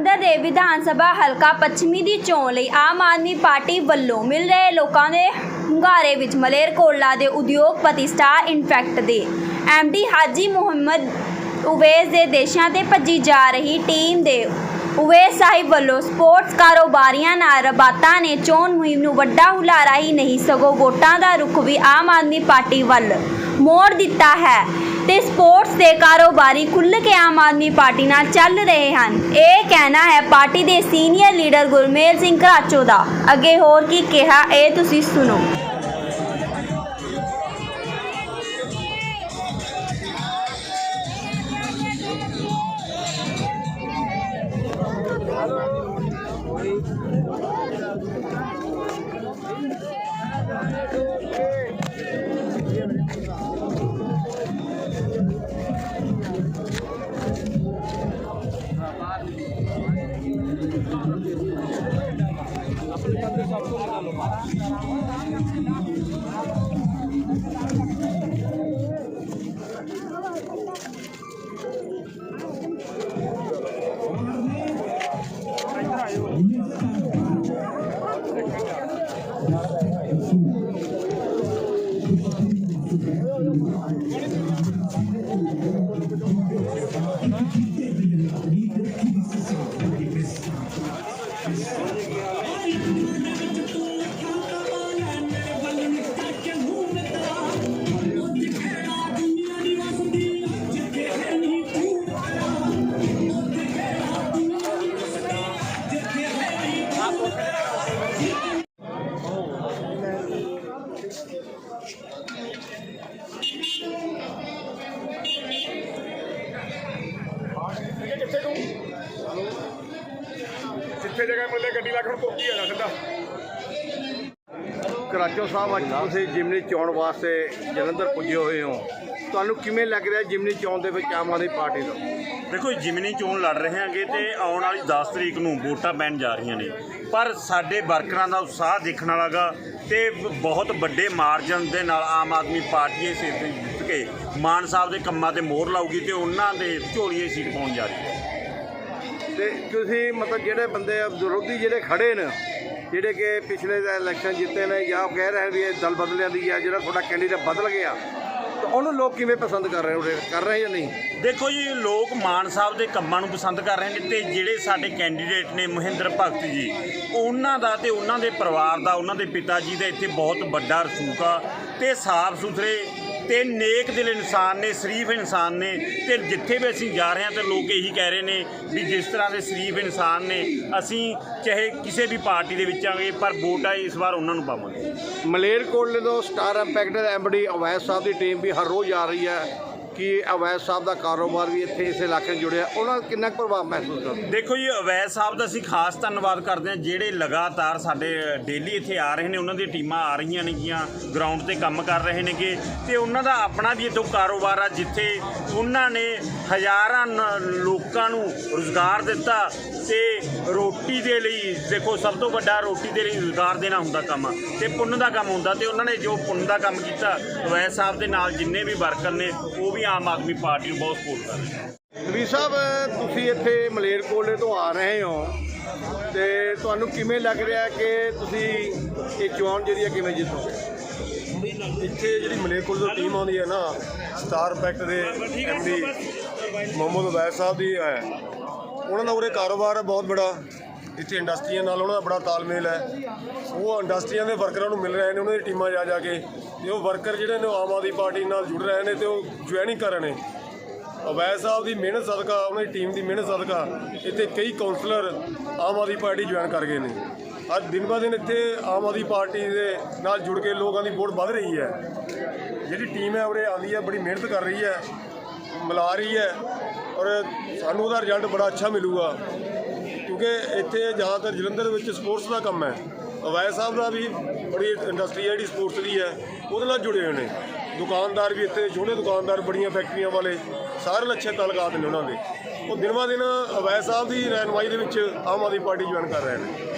ਜਲੰਧਰ ਦੇ ਵਿਧਾਨ ਸਭਾ ਹਲਕਾ ਪੱਛਮੀ ਦੀ ਚੋਣ ਲਈ ਆਮ ਆਦਮੀ ਪਾਰਟੀ ਵੱਲੋਂ ਮਿਲ ਰਹੇ ਲੋਕਾਂ ਦੇ ਹੁੰਗਾਰੇ ਵਿੱਚ ਮਲੇਰਕੋਟਲਾ ਦੇ ਉਦਯੋਗਪਤੀ ਸਟਾਰ ਇਨਫੈਕਟ ਦੇ ਐਮਡੀ ਹਾਜੀ ਮੁਹੰਮਦ ਉਵੈਸ ਦੇ ਦੇਸ਼ਾਂ ਤੇ ਭੱਜੀ ਜਾ ਰਹੀ ਟੀਮ ਦੇ ਉਵੈਸ ਸਾਹਿਬ ਵੱਲੋਂ ਸਪੋਰਟਸ ਕਾਰੋਬਾਰੀਆਂ ਨਾਲ ਰਬਾਤਾ ਨੇ ਚੋਣ ਮੁਹਿੰਮ ਨੂੰ ਵੱਡਾ ਹੁਲਾਰਾ ਹੀ ਨਹੀਂ ਸਗੋਂ ਵੋਟਾਂ ਦਾ ਰੁਖ ਵੀ ਆਮ ਆਦਮੀ ਪਾਰਟੀ ਵੱਲ ਮੋੜ ਦਿੱਤਾ ਹੈ। ਤੇ ਸਪੋਰਟਸ ਦੇ ਕਾਰੋਬਾਰੀ ਖੁੱਲ੍ਹ ਕੇ ਆਮ ਆਦਮੀ ਪਾਰਟੀ ਨਾਲ ਚੱਲ ਰਹੇ ਹਨ। ਇਹ ਕਹਿਣਾ ਹੈ, ਪਾਰਟੀ ਦੇ ਸੀਨੀਅਰ ਲੀਡਰ ਗੁਰਮੇਲ ਸਿੰਘ ਘਰਾਚੋ ਦਾ। ਅੱਗੇ ਹੋਰ ਕੀ ਕਿਹਾ, ਇਹ ਤੁਸੀਂ ਸੁਣੋ। ਕਿੱਥੇ ਤੂੰ ਜਿੱਥੇ ਜਗ੍ਹਾ ਮਿਲੇ ਗੱਡੀ ਲਾ ਕੇ ਹੁਣ ਤੁਰ ਕੇ ਆ ਜਾ ਸਿੱਧਾ। ਕਰਾਚੋ ਸਾਹਿਬ ਅੱਜ ਤੁਸੀਂ ਜਿਮਨੀ ਚੋਣ ਵਾਸਤੇ ਜਲੰਧਰ ਪੁੱਜੇ ਹੋਏ ਹੋ। ਤੁਹਾਨੂੰ ਕਿਵੇਂ ਲੱਗ ਰਿਹਾ ਜਿਮਨੀ ਚੋਣ ਦੇ ਵਿੱਚ ਆਮ ਆਦਮੀ ਪਾਰਟੀ ਦਾ? ਦੇਖੋ ਜਿਮਨੀ ਚੋਣ ਲੜ ਰਹੇ ਹਾਂਗੇ ਤੇ ਆਉਣ ਵਾਲੀ 10 ਤਰੀਕ ਨੂੰ ਵੋਟਾਂ ਪੈਣ ਜਾ ਰਹੀਆਂ ਨੇ। ਪਰ ਸਾਡੇ ਵਰਕਰਾਂ ਦਾ ਉਤਸ਼ਾਹ ਦੇਖਣ ਵਾਲਾਗਾ ਤੇ ਬ- ਬਹੁਤ ਵੱਡੇ ਮਾਰਜਨ ਦੇ ਨਾਲ ਆਮ ਆਦਮੀ ਪਾਰਟੀ ਇਹ ਜਿੱਤ ਕੇ ਮਾਨ ਸਾਹਿਬ ਦੇ ਕੰਮਾਂ ਤੇ ਮੋਹਰ ਲਾਊਗੀ ਤੇ ਉਹਨਾਂ ਦੇ ਝੋਲੀਏ ਸੀਟ ਪਾਉਣ ਜਾ ਰਹੀ ਹੈ। ਤੇ ਤੁਸੀਂ ਮਤਲਬ ਜਿਹੜੇ ਬੰਦੇ ਵਿਰੋਧੀ ਜਿਹੜੇ ਖੜੇ ਨੇ, ਜਿਹੜੇ ਕਿ ਪਿਛਲੇ ਇਲੈਕਸ਼ਨ ਜਿੱਤੇ ਨੇ ਜਾਂ ਉਹ ਕਹਿ ਰਹੇ ਵੀ ਇਹ ਦਲ ਬਦਲਿਆ ਦੀ ਆ, ਜਿਹੜਾ ਤੁਹਾਡਾ ਕੈਂਡੀਡੇਟ ਬਦਲ ਗਿਆ ਉਹਨੂੰ ਲੋਕ ਕਿਵੇਂ ਪਸੰਦ ਕਰ ਰਹੇ ਹੋ ਕਰ ਰਹੇ ਜਾਂ ਨਹੀਂ? ਦੇਖੋ ਜੀ, ਲੋਕ ਮਾਨ ਸਾਹਿਬ ਦੇ ਕੰਮਾਂ ਨੂੰ ਪਸੰਦ ਕਰ ਰਹੇ ਨੇ ਤੇ ਜਿਹੜੇ ਸਾਡੇ ਕੈਂਡੀਡੇਟ ਨੇ ਮਹਿੰਦਰ ਭਗਤ ਜੀ, ਉਹਨਾਂ ਦਾ ਤੇ ਉਹਨਾਂ ਦੇ ਪਰਿਵਾਰ ਦਾ, ਉਹਨਾਂ ਦੇ ਪਿਤਾ ਜੀ ਦਾ ਇੱਥੇ ਬਹੁਤ ਵੱਡਾ ਰਸੂਖ ਆ ਤੇ ਸਾਫ਼ ਸੁਥਰੇ ਤੇ ਨੇਕ ਦਿਲ ਇਨਸਾਨ ਨੇ, ਸ਼ਰੀਫ ਇਨਸਾਨ ਨੇ ਤੇ ਜਿੱਥੇ ਵੀ ਅਸੀਂ ਜਾ ਰਹੇ ਹਾਂ ਤੇ ਲੋਕ ਇਹੀ ਕਹਿ ਰਹੇ ਨੇ ਵੀ ਜਿਸ ਤਰ੍ਹਾਂ ਦੇ ਸ਼ਰੀਫ ਇਨਸਾਨ ਨੇ, ਅਸੀਂ ਚਾਹੇ ਕਿਸੇ ਵੀ ਪਾਰਟੀ ਦੇ ਵਿੱਚ ਆਂਗੇ ਪਰ ਵੋਟ ਆ, ਇਸ ਵਾਰ ਉਹਨਾਂ ਨੂੰ ਪਾਵਾਂਗੇ। ਮਲੇਰਕੋਟਲੇ ਤੋਂ ਸਟਾਰ ਇੰਪੈਕਟ ਦੇ ਐਮਡੀ ਅਵੈਸ ਸਾਹਿਬ ਦੀ ਟੀਮ ਵੀ ਹਰ ਰੋਜ਼ ਆ ਰਹੀ ਹੈ। ਕਿ ਅਵੈਸ ਸਾਹਿਬ ਦਾ ਕਾਰੋਬਾਰ ਵੀ ਇੱਥੇ ਇਸ ਇਲਾਕੇ ਨਾਲ ਜੁੜਿਆ। ਉਹਨਾਂ ਦਾ ਕਿੰਨਾ ਕੁ ਪ੍ਰਭਾਵ ਮਹਿਸੂਸ ਕਰਦੇ ਦੇਖੋ ਜੀ, ਅਵੈਸ ਸਾਹਿਬ ਦਾ ਅਸੀਂ ਖਾਸ ਧੰਨਵਾਦ ਕਰਦੇ ਹਾਂ। ਜਿਹੜੇ ਲਗਾਤਾਰ ਸਾਡੇ ਡੇਲੀ ਇੱਥੇ ਆ ਰਹੇ ਨੇ, ਉਹਨਾਂ ਦੀਆਂ ਟੀਮਾਂ ਆ ਰਹੀਆਂ ਨੇਗੀਆਂ ਗਰਾਊਂਡ ਤੇ ਕੰਮ ਕਰ ਰਹੇ ਨੇਗੇ। ਤੇ ਉਹਨਾਂ ਦਾ ਆਪਣਾ ਵੀ ਇੱਥੋਂ ਕਾਰੋਬਾਰ ਆ, ਜਿੱਥੇ ਉਹਨਾਂ ਨੇ ਹਜ਼ਾਰਾਂ ਲੋਕਾਂ ਨੂੰ ਰੋਜ਼ਗਾਰ ਦਿੱਤਾ ਤੇ ਰੋਟੀ ਦੇ ਲਈ, ਦੇਖੋ ਸਭ ਤੋਂ ਵੱਡਾ ਰੋਟੀ ਦੇ ਲਈ ਰੋਜ਼ਗਾਰ ਦੇਣਾ ਹੁੰਦਾ ਕੰਮ, ਤੇ ਪੁੰਨ ਦਾ ਕੰਮ ਹੁੰਦਾ ਤੇ ਉਹਨਾਂ ਨੇ ਜੋ ਪੁੰਨ ਦਾ ਕੰਮ ਕੀਤਾ, ਅਵੈਸ ਸਾਹਿਬ ਦੇ ਨਾਲ ਜਿੰਨੇ ਵੀ ਵਰਕਰ ਨੇ, ਉਹ ਵੀ ਆਮ ਆਦਮੀ ਪਾਰਟੀ ਨੂੰ ਬਹੁਤ ਸਪੋਰਟ ਕਰ ਰਹੇ ਨੇ ਨਵੀ ਸਾਹਿਬ ਤੁਸੀਂ ਇੱਥੇ ਮਲੇਰਕੋਟਲੇ ਤੋਂ ਆ ਰਹੇ ਹੋ ਤੇ ਤੁਹਾਨੂੰ ਕਿਵੇਂ ਲੱਗ ਰਿਹਾ ਕਿ ਤੁਸੀਂ ਇਹ ਚੋਣ ਜਿਹੜੀ ਹੈ ਕਿਵੇਂ ਜਿੱਤੋਗੇ? ਇੱਥੇ ਜਿਹੜੀ ਮਲੇਰਕੋਟਲੇ ਤੋਂ ਟੀਮ ਆਉਂਦੀ ਹੈ ਨਾ ਸਟਾਰ ਪੈਕਟ ਦੇ ਐਮਡੀ ਮੁਹੰਮਦ ਵੈਦ ਸਾਹਿਬ ਦੀ ਹੈ। ਉਹਨਾਂ ਦਾ ਉਰੇ ਕਾਰੋਬਾਰ ਹੈ ਬਹੁਤ ਬੜਾ। ਇੱਥੇ ਇੰਡਸਟਰੀਆਂ ਨਾਲ ਉਹਨਾਂ ਦਾ ਬੜਾ ਤਾਲਮੇਲ ਹੈ, ਉਹ ਇੰਡਸਟਰੀਆਂ ਦੇ ਵਰਕਰਾਂ ਨੂੰ ਮਿਲ ਰਹੇ ਨੇ, ਉਹਨਾਂ ਦੀ ਟੀਮਾਂ ਜਾ ਜਾ ਕੇ, ਤੇ ਉਹ ਵਰਕਰ ਜਿਹੜੇ ਨੇ ਉਹ ਆਮ ਆਦਮੀ ਪਾਰਟੀ ਨਾਲ ਜੁੜ ਰਹੇ ਨੇ ਤੇ ਉਹ ਜੁਆਇਨਿੰਗ ਕਰ ਰਹੇ ਨੇ। ਅਵੈਸ ਸਾਹਿਬ ਦੀ ਮਿਹਨਤ ਸਦਕਾ, ਉਹਨਾਂ ਦੀ ਟੀਮ ਦੀ ਮਿਹਨਤ ਸਦਕਾ, ਇੱਥੇ ਕਈ councillor Aam Aadmi party join ਕਰ ਗਏ ਨੇ। ਅੱਜ ਦਿਨ ਬਾ ਦਿਨ ਇੱਥੇ ਆਮ ਆਦਮੀ ਪਾਰਟੀ ਦੇ ਨਾਲ ਜੁੜ ਕੇ ਲੋਕਾਂ ਦੀ ਵੋਟ ਵੱਧ ਰਹੀ ਹੈ। ਜਿਹੜੀ ਟੀਮ ਹੈ, ਉਰੇ ਆਉਂਦੀ ਹੈ, ਬੜੀ ਮਿਹਨਤ ਕਰ ਰਹੀ ਹੈ, ਮਿਲਾ ਰਹੀ ਹੈ, ਔਰ ਸਾਨੂੰ ਉਹਦਾ ਰਿਜ਼ਲਟ ਬੜਾ ਅੱਛਾ ਮਿਲੂਗਾ। ਕਿਉਂਕਿ ਇੱਥੇ ਜ਼ਿਆਦਾਤਰ ਜਲੰਧਰ ਵਿੱਚ ਸਪੋਰਟਸ ਦਾ ਕੰਮ ਹੈ। ਅਵੈਦ ਸਾਹਿਬ ਦਾ ਵੀ ਬੜੀ ਇੰਡਸਟਰੀ ਹੈ, ਜਿਹੜੀ ਸਪੋਰਟਸ ਦੀ ਹੈ, ਉਹਦੇ ਨਾਲ ਜੁੜੇ ਹੋਏ ਨੇ। ਦੁਕਾਨਦਾਰ ਵੀ ਇੱਥੇ, ਛੋਟੇ ਦੁਕਾਨਦਾਰ ਬੜੀਆਂ ਫੈਕਟਰੀਆਂ ਵਾਲੇ, ਸਾਰੇ ਨਾਲ ਅੱਛੇ ਤਾਲੁਕਾਤ ਨੇ ਉਹਨਾਂ ਦੇ। ਉਹ ਦਿਨ ਬਾ ਦਿਨ ਅਵੈਦ ਸਾਹਿਬ ਦੀ ਰਹਿਨਮਾਈ ਦੇ ਵਿੱਚ ਆਮ ਆਦਮੀ ਪਾਰਟੀ ਜੁਆਇਨ ਕਰ ਰਹੇ ਨੇ।